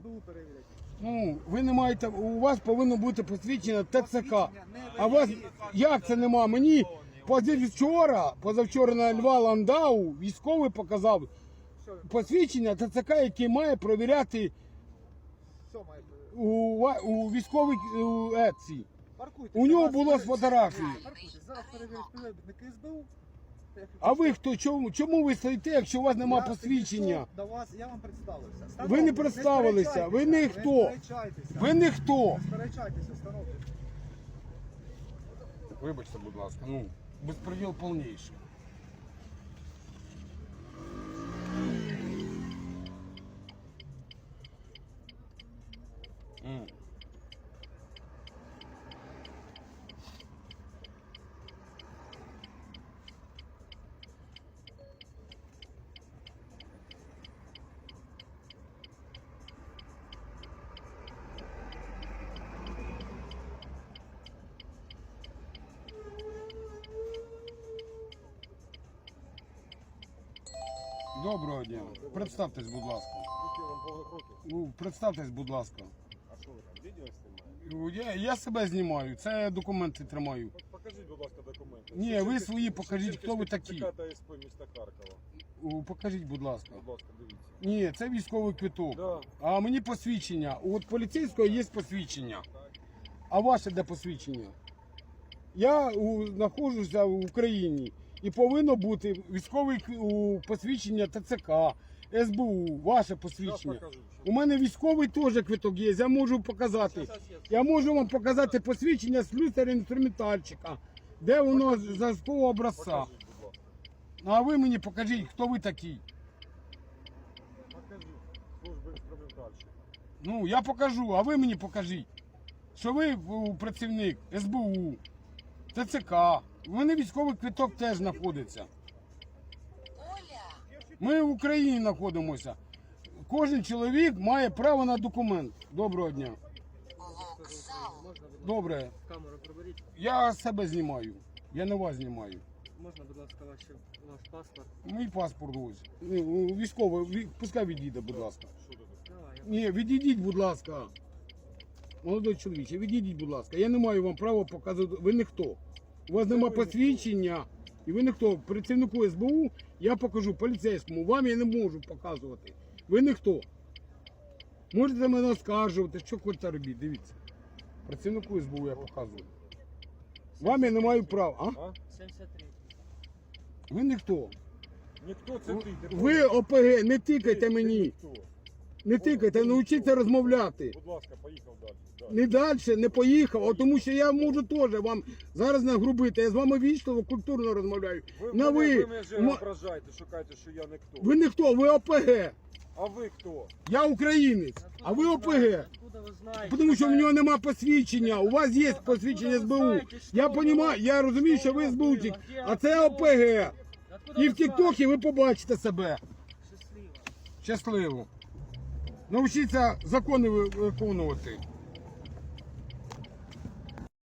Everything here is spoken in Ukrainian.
СБУ перевірять. Ну, ви не маєте, у вас повинно бути посвідчення ТЦК. А у вас як це нема? Мені позавчора, позавчора на Льва Ландау військовий показав посвідчення ТЦК, який має провіряти що має? у, ва- у військовій у, еці. Паркуйте. У нього було з фотографії. Паркуйте. Зараз перевірять співробітники СБУ. А ви хто? Чому, чому ви стоїте, якщо у вас нема Я посвідчення? підійшов До вас, я вам представився. Ви не представилися, ви не сперечайтеся, хто. Не сперечайтеся. Ви. Не сперечайтеся, становтесь. Вибачте, будь ласка, ну, безпреділ повніший. Доброго дня. Представтесь, будь ласка. Ну, представтесь, будь ласка. А що ви там, відео знімаєте? Ну, Я, я себе знімаю, це документи тримаю. Покажіть, будь ласка, документи. Ні, ви свої покажіть, хто ви такі. Шевченківський СП міста Харкова. О, Покажіть, будь ласка. Будь ласка, дивіться. Ні, це військовий квиток. Да. А мені посвідчення. От поліцейського є посвідчення. А ваше де посвідчення? Я у, знаходжуся в Україні і повинно бути військовий у, посвідчення ТЦК, СБУ, ваше посвідчення. У мене військовий теж квиток є, я можу показати. Я можу вам показати посвідчення слюсаря інструментальщика, де воно з зразкового образця. Ласка. А ви мені покажіть, хто ви такий. Ну, я покажу, а ви мені покажіть, що ви працівник СБУ, ТЦК. У мене військовий квиток теж знаходиться. Ми в Україні знаходимося. Кожен чоловік має право на документ. Доброго дня. Добре. камеру приберіть. Я себе знімаю. Я не вас знімаю. Можна, будь ласка, ваш, ваш паспорт. Мій паспорт ось. Ну, Військовий, ві- пускай відійде, будь ласка. Давай, я Ні, відійдіть, будь ласка. Молодой чоловіче, відійдіть, будь ласка. Я не маю вам права показувати. Ви ніхто. У вас нема посвідчення, і ви ніхто. Працівнику СБУ я покажу поліцейському. Вам я не можу показувати. Ви ніхто. Можете мене оскаржувати, що хочете робіть, дивіться. Працівнику СБУ я показую. Вам я не маю права. А? А? 73. Ви ніхто. Ніхто це ти. Ви ОПГ, не тикайте Ти мені. ніхто. Не тикайте, навчіться розмовляти. Будь ласка, поїхав далі. далі. Не далі, не поїхав, а тому що я можу теж вам зараз нагрубити. Я з вами вічливо, культурно розмовляю. Ви, На мене, ви. ви мене вже Ма- ображаєте, шукаєте, що я ніхто. Ви не хто, ви ОПГ. А ви хто? Я українець, а ви ОПГ. Откуда? Тому що в нього нема посвідчення. У вас є посвідчення СБУ. Я розумію, я розумію, що ви СБУчик, а це ОПГ. І в Тіктокі ви побачите себе. Щасливо. Щасливо. Навчіться закони виконувати.